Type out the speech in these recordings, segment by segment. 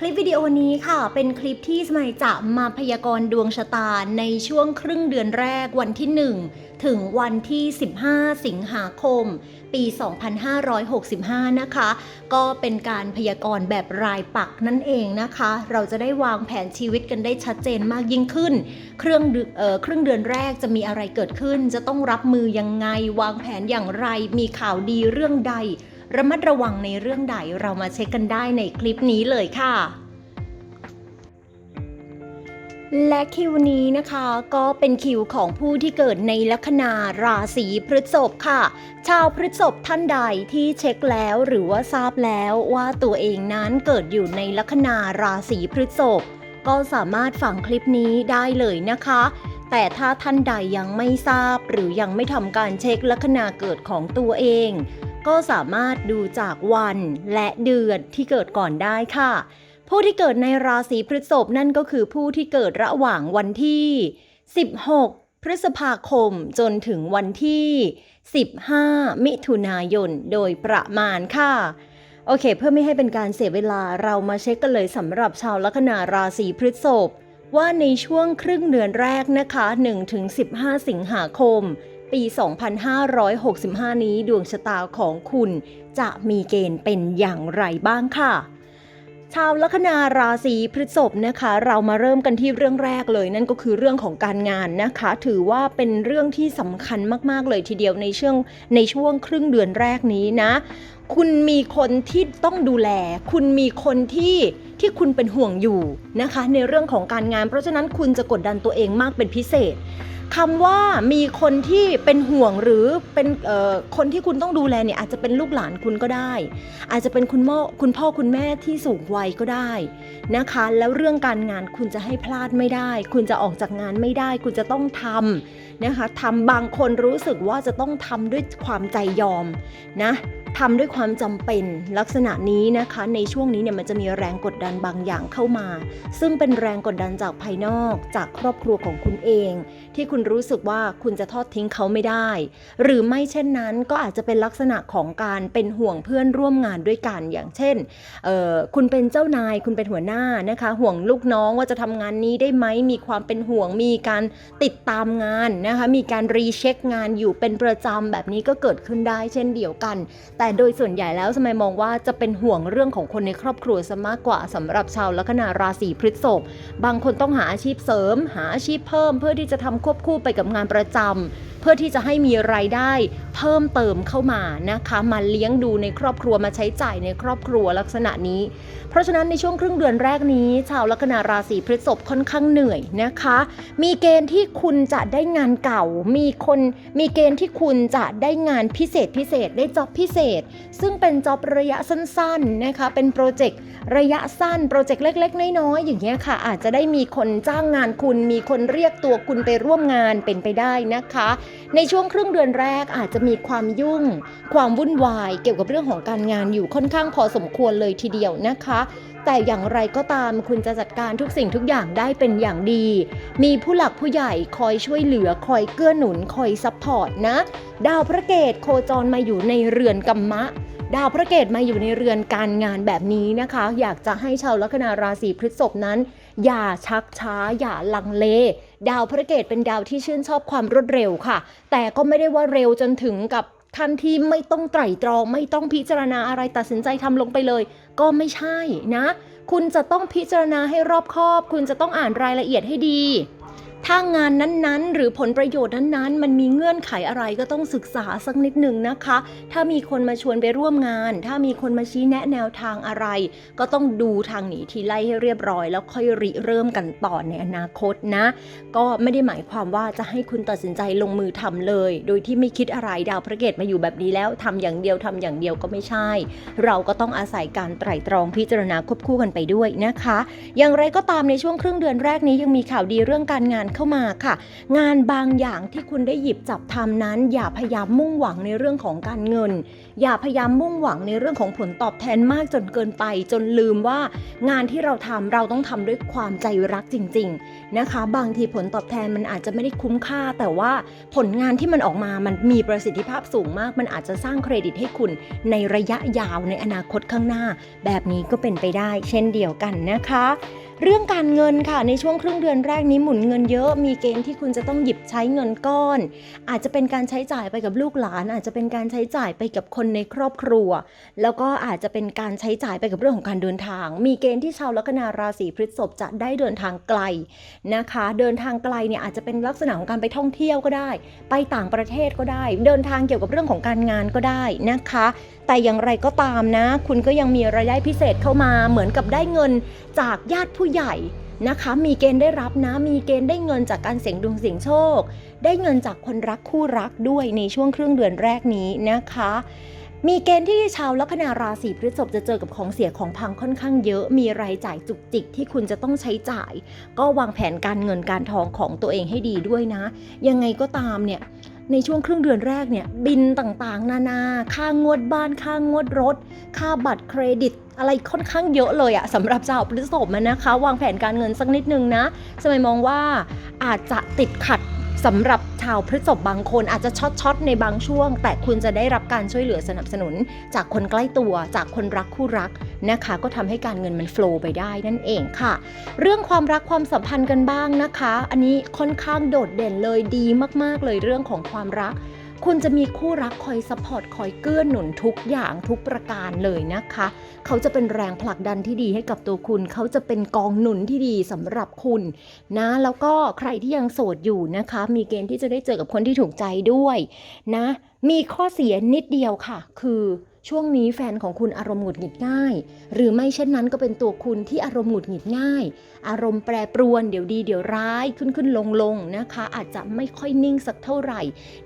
คลิปวิดีโอนี้ค่ะ เป็นคลิปที่สมัยจะมาพยากรณ์ดวงชะตาในช่วงครึ่งเดือนแรกวันที่ 1 ถึงวันที่ 15 สิงหาคม ปี 2565 นะคะ ก็เป็นการพยากรณ์แบบรายปักนั่นเองนะคะ เราจะได้วางแผนชีวิตกันได้ชัดเจนมากยิ่งขึ้น เครื่องเดืเอ่อครึ่งเดือนแรกจะมีอะไรเกิดขึ้น จะต้องรับมือยังไง วางแผนอย่างไร มีข่าวดีเรื่องใด ระมัดระวังในเรื่องใดเรามาเช็คกันได้ในคลิปนี้เลยค่ะ และคิวนี้นะคะก็เป็นคิวของผู้ที่เกิดในลัคนาราศีพฤษภค่ะ ชาวพฤษภท่านใดที่เช็คแล้วหรือว่าทราบแล้วว่าตัวเองนั้นเกิดอยู่ในลัคนาราศีพฤษภก็สามารถฟังคลิปนี้ได้เลยนะคะ แต่ถ้าท่านใดยังไม่ทราบหรือยังไม่ทำการเช็คลัคนาเกิดของตัวเอง ก็สามารถดูจากวันและเดือนที่เกิดก่อนได้ค่ะ ผู้ที่เกิดในราศีพฤษภนั่นก็คือผู้ที่เกิดระหว่างวันที่ 16 พฤษภาคมจนถึงวันที่ 15 มิถุนายนโดยประมาณค่ะโอเค เพื่อไม่ให้เป็นการเสียเวลาเรามาเช็คกันเลยสำหรับชาวลัคนาราศีพฤษภว่าในช่วงครึ่งเดือนแรกนะคะ 1-15 สิงหาคม ปี 2565 นี้ดวงชะตาของคุณจะมีเกณฑ์เป็นอย่างไรบ้างค่ะ ชาวลัคนาราศีพฤษภนะคะ เรามาเริ่มกันที่เรื่องแรกเลย นั่นก็คือเรื่องของการงานนะคะ ถือว่าเป็นเรื่องที่สำคัญมาก ๆ เลยทีเดียวในช่วงในช่วงครึ่งเดือนแรกนี้นะ คุณมีคนที่ต้องดูแล คุณมีคนที่ที่คุณเป็นห่วงอยู่นะคะ ในเรื่องของการงาน เพราะฉะนั้นคุณจะกดดันตัวเองมากเป็นพิเศษ คำว่ามีคนที่เป็นห่วงหรือเป็นคนที่คุณต้องดูแลเนี่ยอาจจะเป็นลูกหลานคุณก็ได้ อาจจะเป็นคุณพ่อคุณพ่อคุณแม่ที่สูงวัยก็ได้นะคะ แล้วเรื่องการงานคุณจะให้พลาดไม่ได้ คุณจะออกจากงานไม่ได้ คุณจะต้องทำนะคะทำบางคนรู้สึกว่าจะต้องทำด้วยความใจยอมนะ ทำด้วยความจำเป็นลักษณะนี้นะคะ ในช่วงนี้เนี่ยมันจะมีแรงกดดันบางอย่างเข้ามา ซึ่งเป็นแรงกดดันจากภายนอก จากครอบครัวของคุณเอง ที่คุณรู้สึกว่าคุณจะทอดทิ้งเขาไม่ได้ หรือไม่เช่นนั้นก็อาจจะเป็นลักษณะของการเป็นห่วงเพื่อนร่วมงานด้วยกันอย่างเช่นออคุณเป็นเจ้านายคุณเป็นหัวหน้านะคะ ห่วงลูกน้องว่าจะทำงานนี้ได้ไหมมีความเป็นห่วงมีการติดตามงานนะคะ มีการรีเช็คงานอยู่เป็นประจำแบบนี้ก็เกิดขึ้นได้เช่นเดียวกันแต่โดยส่วนใหญ่แล้วสมัยมองว่าจะเป็นห่วงเรื่องของคนในครอบครัวซะมากกว่าสำหรับชาวลัคนาราศีพฤษภบางคนต้องหาอาชีพเสริม หาอาชีพเพิ่ม เพื่อที่จะทำควบคู่ไปกับงานประจำเพื่อที่จะให้มีรายได้เพิ่มเติมเข้ามานะคะมาเลี้ยงดูในครอบครัวมาใช้จ่ายในครอบครัวลักษณะนี้ เพราะฉะนั้นในช่วงครึ่งเดือนแรกนี้ ชาวลัคนาราศีพฤษภค่อนข้างเหนื่อยนะคะ มีเกณฑ์ที่คุณจะได้งานเก่า มีคนมีเกณฑ์ที่คุณจะได้งานพิเศษพิเศษได้จ็อบพิเศษซึ่งเป็นจ็อบระยะสั้นๆนะคะเป็นโปรเจกต์ระยะสั้นโปรเจกต์เล็ก ๆ น้อยๆอย่างเงี้ยค่ะ อาจจะได้มีคนจ้างงานคุณ มีคนเรียกตัวคุณไปร่วมงานเป็นไปได้นะคะ ในช่วงครึ่งเดือนแรกอาจจะมีความยุ่ง ความวุ่นวาย เกี่ยวกับเรื่องของการงานอยู่ค่อนข้างพอสมควรเลยทีเดียวนะคะ แต่อย่างไรก็ตามคุณจะจัดการทุกสิ่งทุกอย่างได้เป็นอย่างดี มีผู้หลักผู้ใหญ่คอยช่วยเหลือคอยเกื้อหนุนคอยซัพพอร์ตนะ ดาวพระเกตโคจรมาอยู่ในเรือนกัมมะ ดาวพระเกตมาอยู่ในเรือนการงานแบบนี้นะคะ อยากจะให้ชาวลัคนาราศีพฤษภนั้น อย่าชักช้าอย่าลังเลดาวพระเกตเป็นดาวที่ชื่นชอบความรวดเร็วค่ะ แต่ก็ไม่ได้ว่าเร็วจนถึงกับ ทันที่ไม่ต้องไตร่ตรองไม่ต้องพิจารณาอะไรตัดสินใจทำลงไปเลย ก็ไม่ใช่นะ คุณจะต้องพิจารณาให้รอบคอบ คุณจะต้องอ่านรายละเอียดให้ดี ถ้างานนั้นๆ หรือผลประโยชน์นั้นๆ มันมีเงื่อนไขอะไรก็ต้องศึกษาสักนิดหนึ่งนะคะ ถ้ามีคนมาชวนไปร่วมงาน ถ้ามีคนมาชี้แนะแนวทางอะไร ก็ต้องดูทางหนีทีไล่ให้เรียบร้อย แล้วค่อยริเริ่มกันต่อในอนาคตนะ ก็ไม่ได้หมายความว่าจะให้คุณตัดสินใจลงมือทำเลย โดยที่ไม่คิดอะไรดาวพระเกตมาอยู่แบบนี้แล้วทำอย่างเดียวทำอย่างเดียวก็ไม่ใช่ เราก็ต้องอาศัยการไตร่ตรองพิจารณาควบคู่กันไปด้วยนะคะ อย่างไรก็ตามในช่วงครึ่งเดือนแรกนี้ยังมีข่าวดีเรื่องการงานเข้ามาค่ะ งานบางอย่างที่คุณได้หยิบจับทำนั้น อย่าพยายามมุ่งหวังในเรื่องของการเงิน อย่าพยายามมุ่งหวังในเรื่องของผลตอบแทนมากจนเกินไป จนลืมว่างานที่เราทำเราต้องทำด้วยความใจรักจริง ๆนะคะ บางทีผลตอบแทนมันอาจจะไม่ได้คุ้มค่า แต่ว่าผลงานที่มันออกมามันมีประสิทธิภาพสูงมาก มันอาจจะสร้างเครดิตให้คุณในระยะยาวในอนาคตข้างหน้า แบบนี้ก็เป็นไปได้ เช่นเดียวกันนะคะ เรื่องการเงินค่ะในช่วงครึ่งเดือนแรกนี้หมุนเงินเยอะ มีเกณฑ์ที่คุณจะต้องหยิบใช้เงินก้อน อาจจะเป็นการใช้จ่ายไปกับลูกหลาน อาจจะเป็นการใช้จ่ายไปกับคนในครอบครัว แล้วก็อาจจะเป็นการใช้จ่ายไปกับเรื่องของการเดินทาง มีเกณฑ์ที่ชาวลัคนาราศีพฤษภจะได้เดินทางไกลนะคะ เดินทางไกลเนี่ยอาจจะเป็นลักษณะของการไปท่องเที่ยวก็ได้ ไปต่างประเทศก็ได้ เดินทางเกี่ยวกับเรื่องของการงานก็ได้นะคะ แต่อย่างไรก็ตามนะ คุณก็ยังมีรายได้พิเศษเข้ามาเหมือนกับได้เงินจากญาติผู้ใหญ่นะคะ มีเกณฑ์ได้รับนะ มีเกณฑ์ได้เงินจากการเสี่ยงดวงเสี่ยงโชค ได้เงินจากคนรักคู่รักด้วยในช่วงครึ่งเดือนแรกนี้นะคะ มีเกณฑ์ที่ชาวลัคนาราศีพฤษภจะเจอกับของเสียของพังค่อนข้างเยอะ มีรายจ่ายจุกจิกที่คุณจะต้องใช้จ่าย ก็วางแผนการเงินการทองของตัวเองให้ดีด้วยนะ ยังไงก็ตามเนี่ย ในช่วงครึ่งเดือนแรกเนี่ยบินต่างๆ นานาค่างวดบ้านค่างวดรถ ค่าบัตรเครดิต อะไรค่อนข้างเยอะเลยอะสำหรับชาวพฤษภมันนะคะ วางแผนการเงินสักนิดนึงนะสมัยมองว่าอาจจะติดขัด สำหรับชาวพฤษภบางคนอาจจะช็อตช็อตๆในบางช่วง แต่คุณจะได้รับการช่วยเหลือสนับสนุน จากคนใกล้ตัวจากคนรักคู่รักนะคะ ก็ทำให้การเงินมันโฟล์ไปได้นั่นเองค่ะ เรื่องความรักความสัมพันธ์กันบ้างนะคะ อันนี้ค่อนข้างโดดเด่นเลยดีมาก ๆ เลยเรื่องของความรัก คุณจะมีคู่รักคอยซัพพอร์ตคอยเกื้อหนุนทุกอย่างทุกประการเลยนะคะ เขาจะเป็นแรงผลักดันที่ดีให้กับตัวคุณ เขาจะเป็นกองหนุนที่ดีสำหรับคุณนะ แล้วก็ใครที่ยังโสดอยู่นะคะ มีเกณฑ์ที่จะได้เจอกับคนที่ถูกใจด้วยนะ มีข้อเสียนิดเดียวค่ะ คือ ช่วงนี้แฟนของคุณอารมณ์หงุดหงิดง่าย หรือไม่เช่นนั้นก็เป็นตัวคุณที่อารมณ์หงุดหงิดง่าย อารมณ์แปรปรวนเดี๋ยวดีเดี๋ยวร้ายขึ้นขึ้นลงลงนะคะ อาจจะไม่ค่อยนิ่งสักเท่าไหร่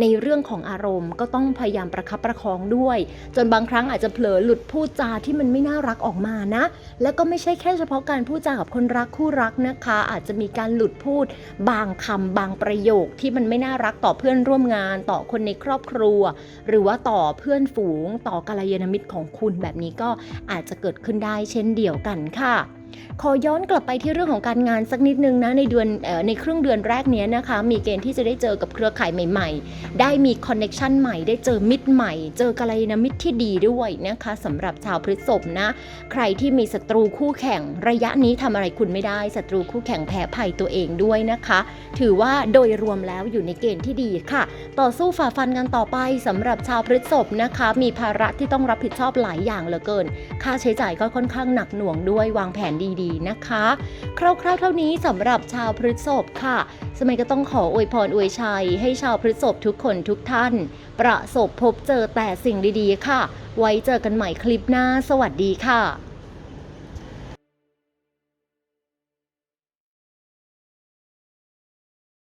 ในเรื่องของอารมณ์ก็ต้องพยายามประคับประคองด้วย จนบางครั้งอาจจะเผลอหลุดพูดจาที่มันไม่น่ารักออกมานะ แล้วก็ไม่ใช่แค่เฉพาะการพูดจากับคนรักคู่รักนะคะ อาจจะมีการหลุดพูด บางคำบางประโยคที่มันไม่น่ารักต่อเพื่อนร่วมงาน ต่อคนในครอบครัว หรือว่าต่อเพื่อนฝูงต่อกัลยามิตรของคุณแบบนี้ก็อาจจะเกิดขึ้นได้เช่นเดียวกันค่ะ ขอย้อนกลับไปที่เรื่องของการงานสักนิดนึงนะในเดือนในครึ่งเดือนแรกเนี้ยนะคะ มีเกณฑ์ที่จะได้เจอกับเครือข่ายใหม่ ๆ ได้มีคอนเน็ชันใหม่ ได้เจอมิตรใหม่ เจอกัลยาณมิตรที่ดีด้วยนะคะสำหรับชาวพฤษภนะ ใครที่มีศัตรูคู่แข่งระยะนี้ทำอะไรคุณไม่ได้ศัตรูคู่แข่งแพ้ภัยตัวเองด้วยนะคะ ถือว่าโดยรวมแล้วอยู่ในเกณฑ์ที่ดีค่ะ ต่อสู้ฝ่าฟันกันต่อไปสำหรับชาวพฤษภนะคะ มีภาระที่ต้องรับผิดชอบหลายอย่างเหลือเกิน ค่าใช้จ่ายก็ค่อนข้างหนักหน่วงด้วยวางแผนดีๆนะคะ คร่าวๆเท่านี้สำหรับชาวพฤษภค่ะ สมัยก็ต้องขออวยพรอวยชัย ให้ชาวพฤษภทุกคนทุกท่าน ประสบพบเจอแต่สิ่งดีๆค่ะ ไว้เจอกันใหม่คลิปหน้า สวัสดีค่ะ